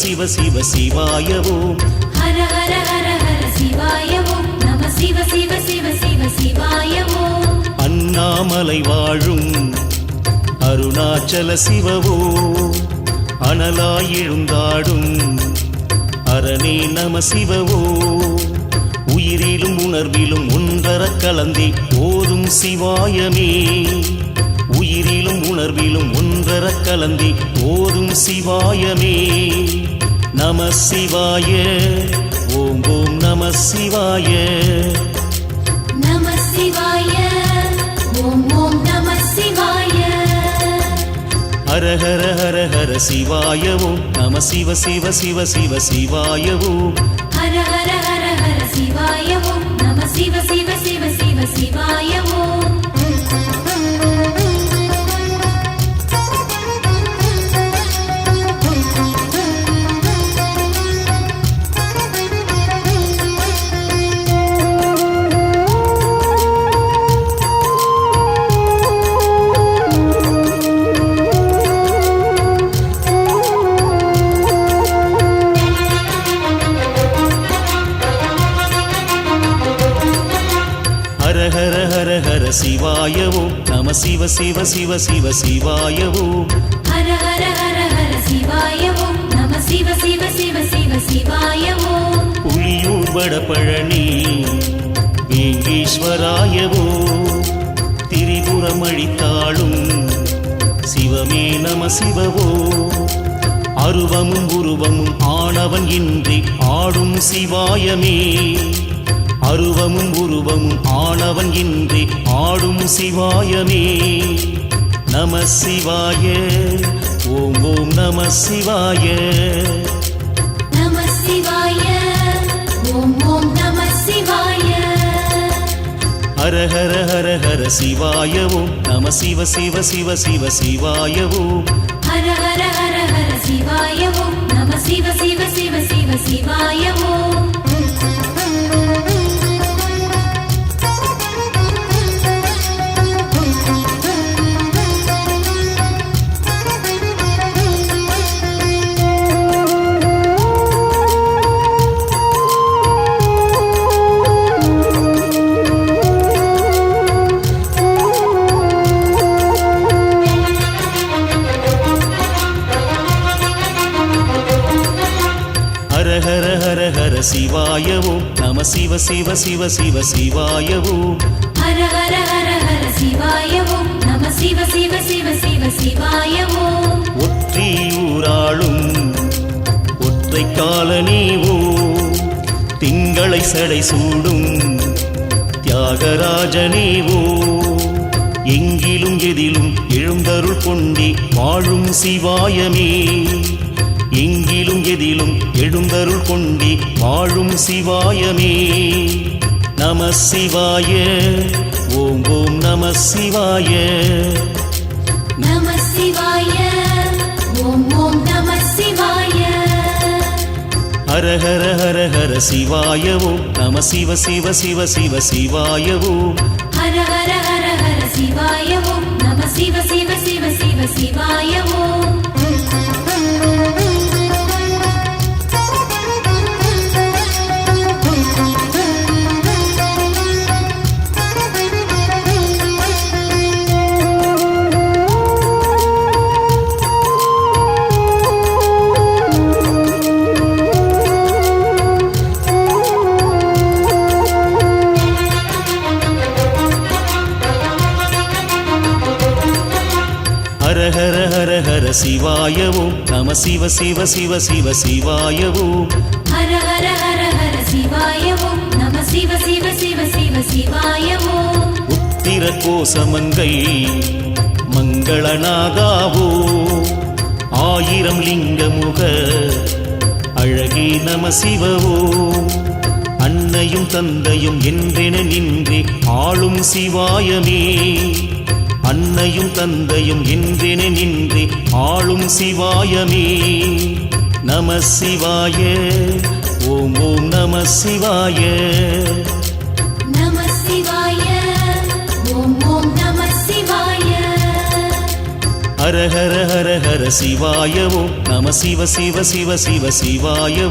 சிவ சிவ சிவ சிவ சிவாயவும். ஹர ஹர ஹர ஹர சிவாய ஓம் நம சிவ சிவ சிவ சிவ சிவாய ஓம் அண்ணாமலை வாழும் அருணாச்சல சிவவோ அனலாய் எழுந்தாடும் அரணே நம சிவவோ உயிரிலும் உணர்விலும் ஒன்றரக் கலந்தே ஓதும் சிவாயமே. உணர்விலும் ஒன்றரக் கலந்தே ஓதும் சிவாயமே. நம சிவாய ஓம் ஓம் நம சிவாய. நம சிவாய ஓம் ஓம் நம சிவாய. ஹர ஹர ஹர ஹர சிவாயவும் நம சிவ சிவ சிவ சிவ சிவாயவும். ஹர ஹர ஹர ஹர சிவாய ஓம் நம சிவ சிவ சிவ சிவ சிவாய ஓம் சிவ சிவ சிவ சிவ சிவாயவும் ஹர ஹர ஹர ஹர சிவாய ஓம் நம சிவ சிவ சிவ சிவ சிவாய ஓம் புலியூர் வடபழனி வேங்கீஸ்வராயவோ திரிபுரம் அழித்தாளும் சிவமே நம சிவவோ. அருவமும் உருவமும் ஆனவன் இன்றி ஆடும் சிவாயமே. அருவமும் உருவமும் ஆனவன் இன்றி ஆடும் சிவாயமே. நம சிவாய ஓம் ஓம் நம சிவாய. நம சிவாய ஓம் ஓம் நம சிவாய. ஹர ஹர ஹர ஹர சிவாயவும் நம சிவ சிவ சிவ சிவ சிவாயவும். ஹர ஹர ஹர ஹர சிவாய ஓம் நம சிவ சிவ சிவ சிவ சிவாய ஹர ஹர ஹர ஹர சிவாயவும் நம சிவ சிவ சிவ சிவ சிவாயவும் ஹர ஹர ஹர ஹர சிவாய ஓம் நம சிவ சிவ சிவ சிவ சிவாய ஓம் ஒற்றியூராளும் ஒற்றை காலனீவோ. திங்களை சடை சூடும் தியாகராஜனேவோ. எங்கிலும் எதிலும் எழுந்தருள் கொண்டி வாழும் சிவாயமே. எங்கிலும் எதிலும் எழுந்தருள் கொண்டி வாழும் சிவாயமே. நம சிவாய ஓம் ஓம் நம சிவாய. நம சிவாய ஓம் ஓம் நம சிவாய. ஹர ஹர ஹர ஹர சிவாயவும் நம சிவ சிவ சிவ சிவ சிவாயவும் சிவ சிவ சிவ சிவ சிவாயவும் ஹர ஹர ஹர ஹர சிவாய ஓம் நம சிவ சிவ சிவ சிவ சிவாய ஓம் உத்திர கோசமங்கை ஆயிரம் லிங்கமுக அழகே நம சிவவோ. அன்னையும் தந்தையும் என்றென நின்றே ஆளும் சிவாயமே. அன்னையும் தந்தையும் என்றென நின்றே ஆளும் சிவாயமே. நம சிவாய ஓம் ஓம் நம சிவாய. ஹர ஹர ஹர ஹர சிவாய ஓம். நம சிவ சிவ சிவ சிவ சிவாய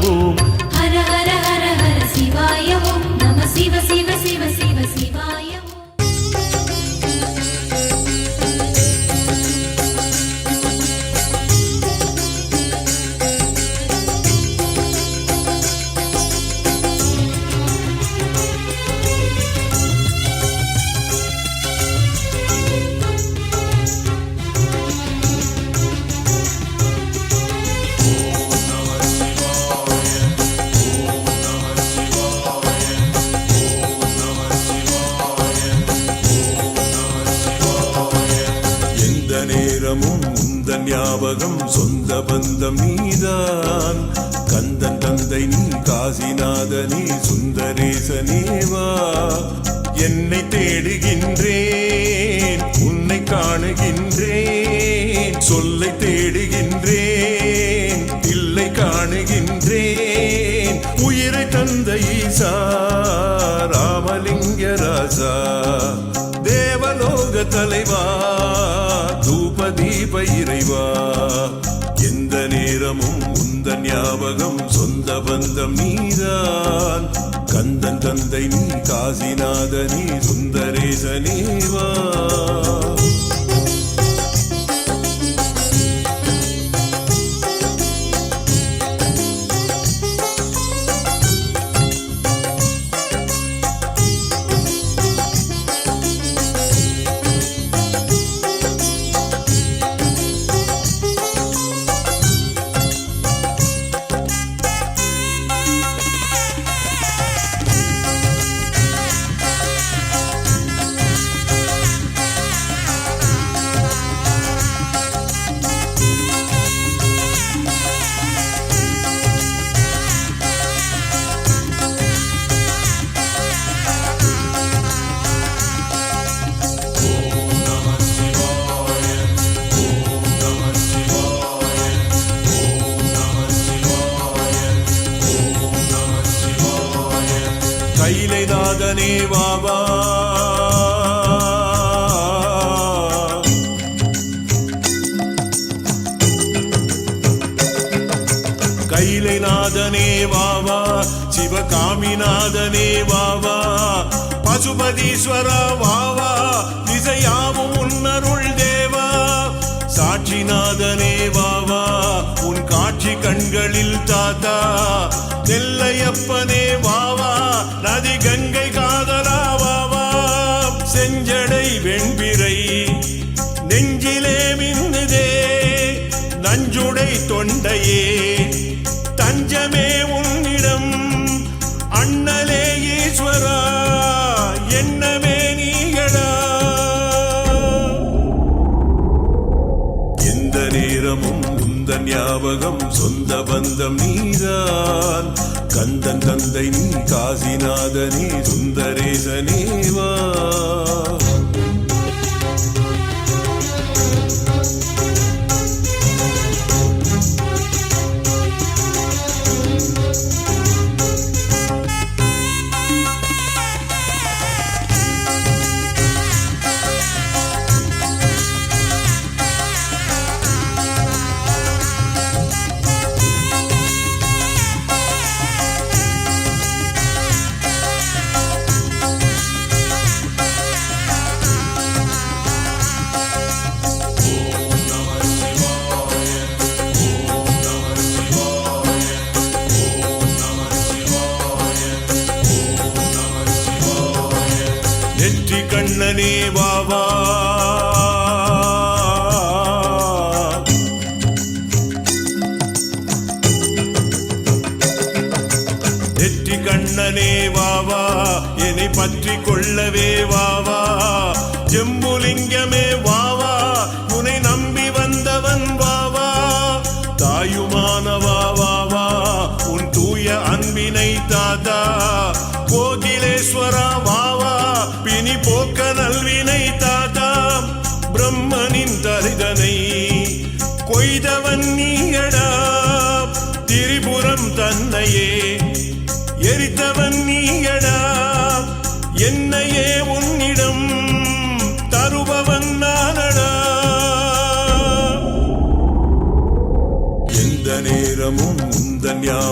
சொந்த பந்தம் சொந்த பந்தம் நீதான் கந்தன் தந்தை நீ காசிநாத நீ சுந்தரேசனேவா கைலை வாவா கைலை நாதனே வாவா சிவகாமிநாதனே வாவா பசுபதீஸ்வர வாவா திசையாவும் உன்னருள் தேவா. சாட்சிநாதனே வாவா உன் காட்சி கண்களில் தாத்தா. நெல்லையப்பனே வாவா நதி கங்கை ஞாபகம் சொந்த பந்தம் நீதான். கந்தன் தந்தை நீ காசிநாதனே சுந்தரேசனேவா বাবা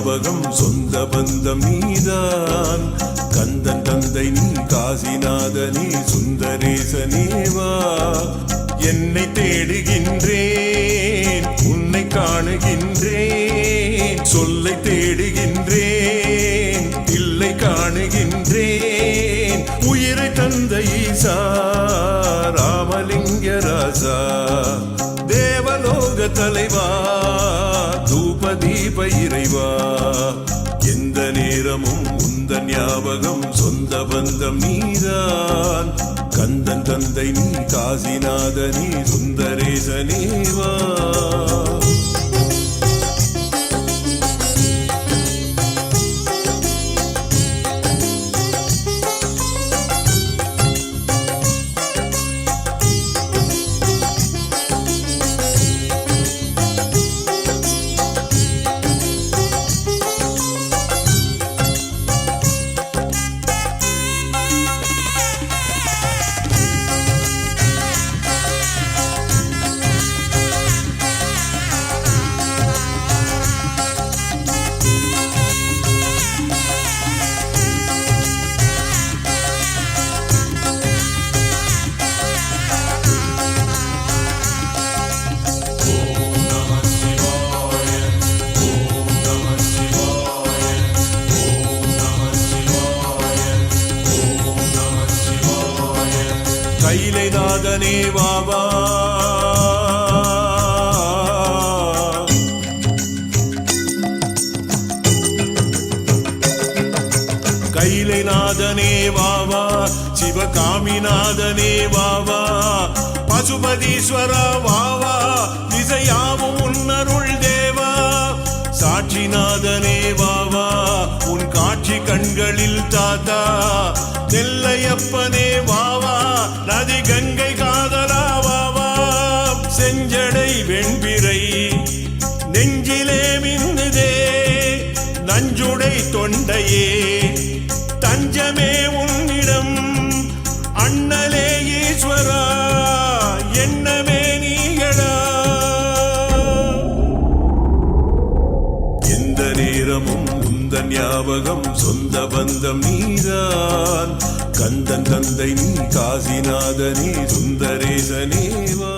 ஞாபகம் சொந்த பந்தம் நீதான். கந்தன் தந்தை நீ காசிநாதனே சுந்தரேசனேவா என்னை தேடுகின்றேன் உன்னை காணுகின்றேன். சொல்லை தேடுகின்றேன் இல்லை காணுகின்றேன். உயிரை தந்த ஈசா ராமலிங்க ராசா. தேவலோக தலைவா தூப தீப இறைவா. எந்த நேரமும் உந்த ஞாபகம் சொந்த பந்தம் நீதான். கந்தன் தந்தை நீ காசிநாதனே சுந்தரேசனேவா கைலை கைலைநாதனே வாவா கைலைநாதனே வாவா சிவகாமிநாதனே வாவா பசுபதீஸ்வர வாவா திசையாவும் உன்னருள் தேவா. சாட்சிநாதனே வாவா கண்களில் தாத்தா நெல்லையப்பனே வாவா நதி கங்கை ஞாபகம் சொந்த பந்தம் நீதான். கந்தன் தந்தை நீ காசிநாதனே சுந்தரேசனேவா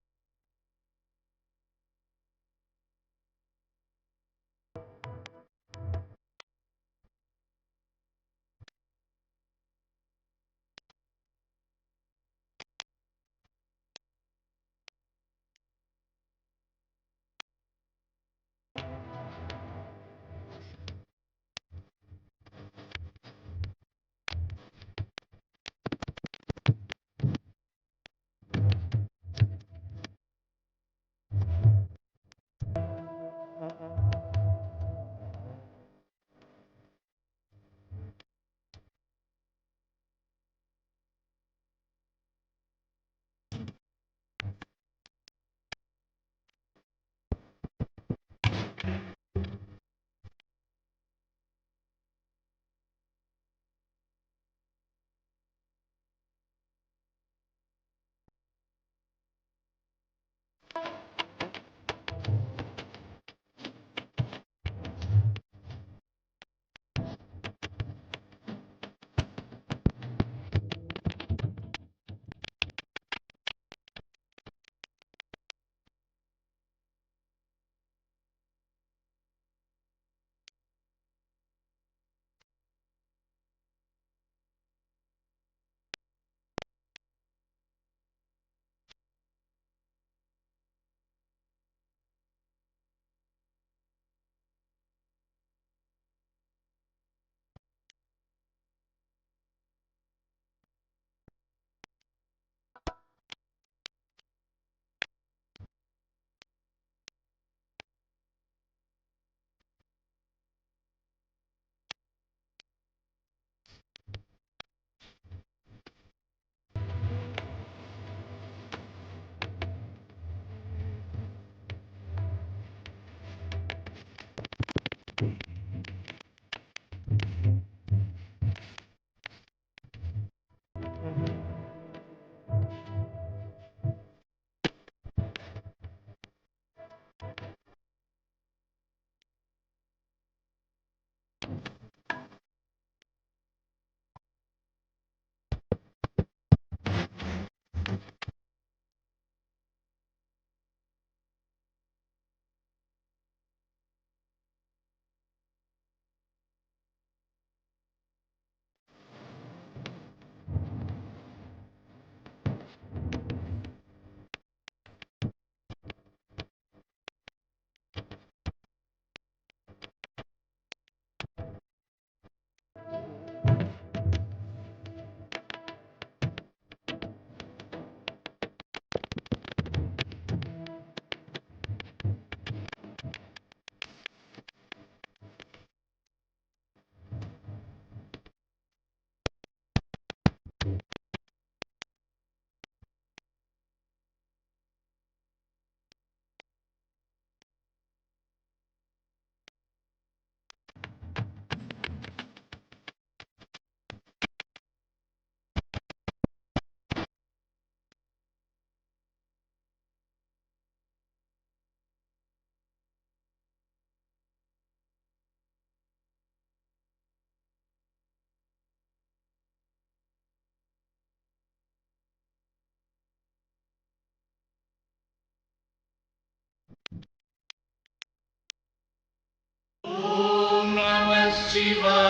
சிவாய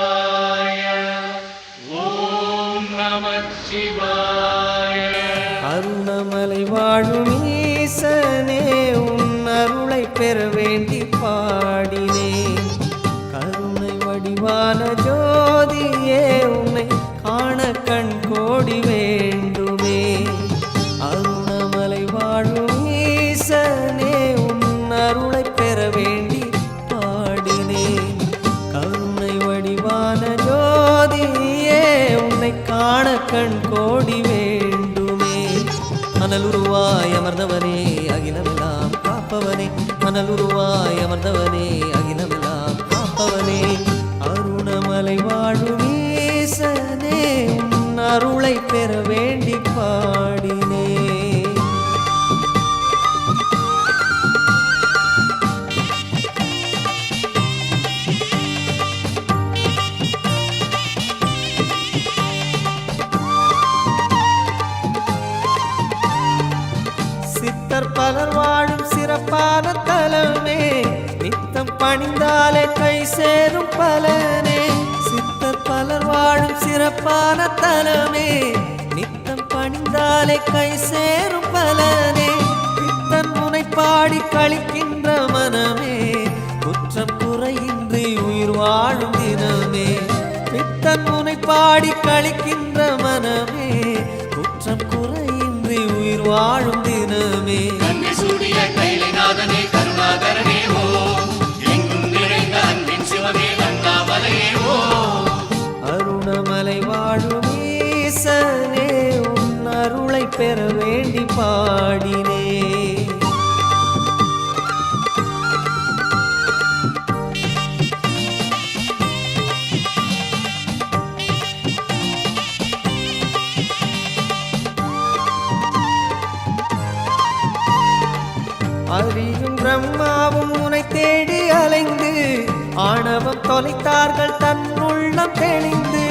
காப்பவனே மணலுருவாய் அமர்ந்தவனே அகிலமெல்லாம் காப்பவனே. அருணமலை வாழும் அருளை பெற வேண்டி பாடினே. பலனே. சித்தர் பலர் வாழும் சிறப்பான தலமே. நித்தம் பணிந்தாலே கை சேரும் பலனே. பித்தன் முனை பாடி கழிக்கின்ற மனமே. குற்றம் குறையின்றி உயிர் வாழும் தினமே. பித்தன் முனை பாடி கழிக்கின்ற மனமே. குற்றம் குறையின்றி உயிர் வாழும் தினமே. பெற வேண்டி பாடினே. அறியும் பிரம்மாவும் உனை தேடி அலைந்து ஆணவம் தொலைத்தார்கள் தன் உள்ளம் தெளிந்து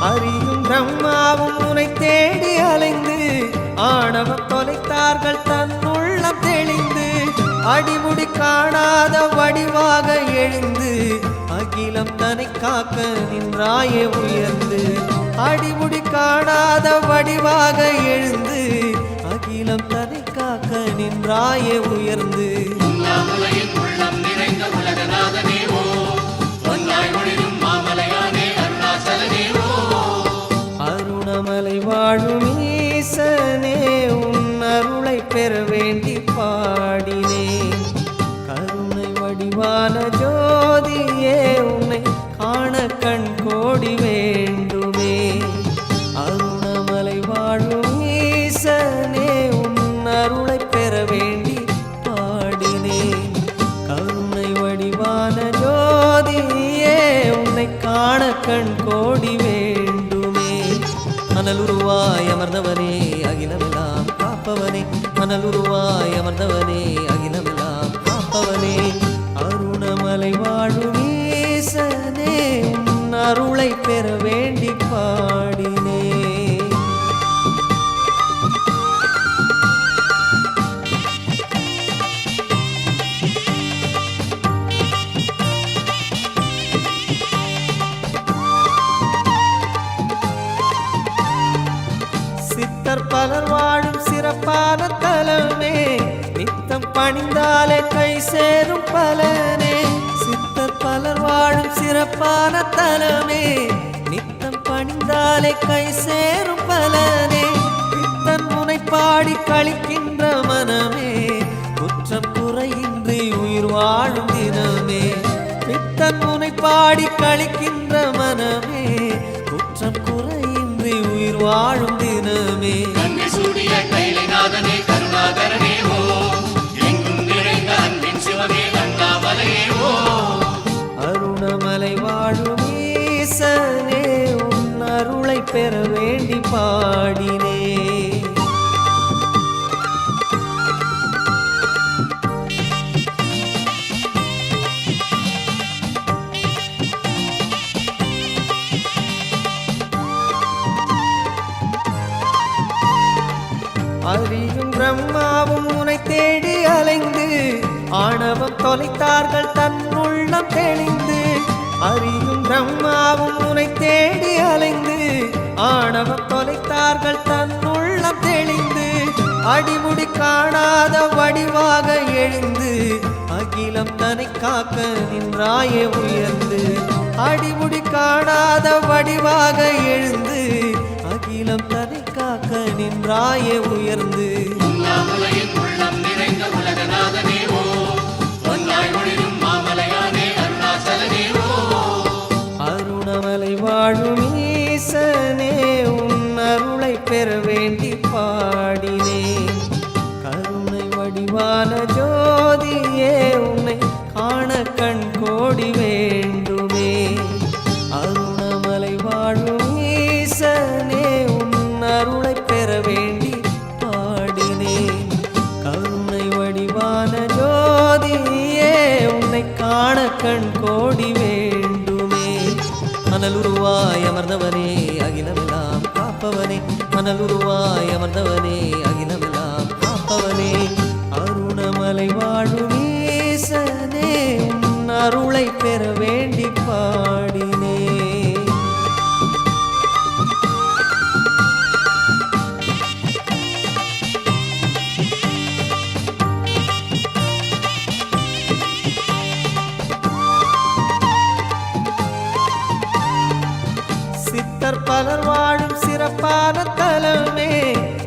அறியும் பிரம்மாவும் உனை தேடி அலைந்து ஆணவம் தொலைத்தார்கள் தன்னுள்ளம் தெளிந்து அடிமுடி காணாத வடிவாக எழுந்து அகிலம் தனை காக்க நின்றாயே உயர்ந்து அடிமுடி காணாத வடிவாக எழுந்து அகிலம் தனை காக்க நின்றாயே உயர்ந்து. உள்ளம் வாழும் ஈசனே உன் அருளை பெற வேண்டி மணலுருவாய் அமர்ந்தவனே அகிலமெல்லாம் காப்பவனே. மணலுருவாய் அமர்ந்தவனே அகிலமெல்லாம் காப்பவனே. அருணமலை வாழும் ஈசனே அருளை பெற வேண்டிப்பாள் நித்தம் பணிந்தாலே கை சேரும் பலனே. சித்தர் பலர் வாழும் சிறப்பான தலமே. நித்தம் பணிந்தாலே கை சேரும் பலனே. பித்தன் முனை பாடி கழிக்கின்ற மனமே. குற்றம் குறையின்றி உயிர் வாழும் தினமே. பித்தன் முனை பாடி கழிக்கின்ற மனமே. குற்றம் குறையின்றி உயிர் வாழும் தினமே. பாடினே. அறியும் பிரம்மாவும் உனை தேடி அலைந்து ஆணவம் தொலைத்தார்கள் தன் உள்ளம் தெளிந்து. அறியும் பிரம்மாவும் உனை தேடி அலைந்து ஆணவம் தொலைத்தார்கள் தன் உள்ளம் தெளிந்து அடிமுடி காணாத வடிவாக எழுந்து அகிலம் தனை காக்க நின்றாயே உயர்ந்து அடிமுடி காணாத வடிவாக எழுந்து அகிலம் தனை காக்க நின்றாயே உயர்ந்து. கண் கோடி வேண்டுமே. அருணமலை வாழும் ஈசனே உன் அருளை பெற வேண்டி பாடினேன். கருணை வடிவான ஜோதியே உன்னை காண கண் கோடி வேண்டுமே. மணலுருவாய் அமர்ந்தவனே அகிலமெல்லாம் காப்பவனே. மணலுருவாய் அமர்ந்தவனே அருளை பெற வேண்டி பாடினே. சித்தர் பலர் வாழும் சிறப்பான தலமே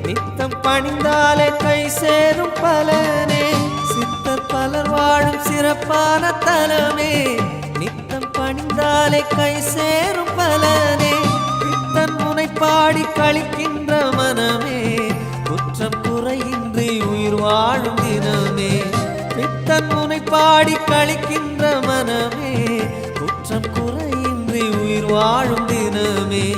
நித்தம் பணிந்தாலே கை சேரும் பலனே. சித்தர் பலர் வாழும் சிறப்பான தலமே. நித்தம் பணிந்தாலே கை சேரும் பலனே. பித்தன் முனைப்பாடி கழிக்கின்ற மனமே. குற்றம் குறையின்றி உயிர் வாழும் தினமே. பித்தன் முனைப்பாடி கழிக்கின்ற மனமே. குற்றம் குறையின்றி உயிர் வாழும் தினமே.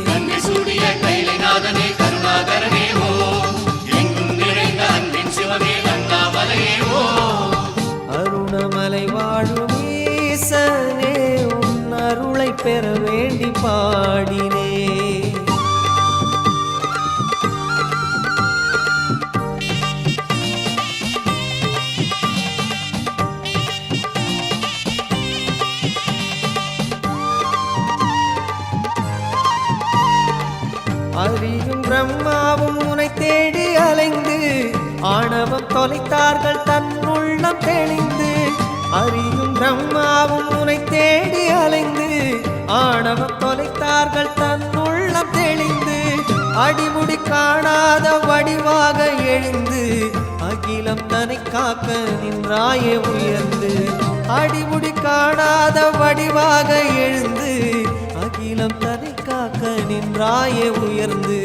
பாடினே. அறியும் பிரம்மாவும் உனை தேடி அலைந்து ஆணவம் தொலைத்தார்கள் தன் உள்ளம் தெளிந்து. அறியும் பிரம்மாவும் உனை தேடி அலைந்து ஆணவம் தொலைத்தார்கள் தன் உள்ளம் தெளிந்து அடிமுடி காணாத வடிவாக எழுந்து அகிலம் தனை காக்க நின்றாயே உயர்ந்து அடிமுடி காணாத வடிவாக எழுந்து அகிலம் தனை காக்க நின்றாயே உயர்ந்து.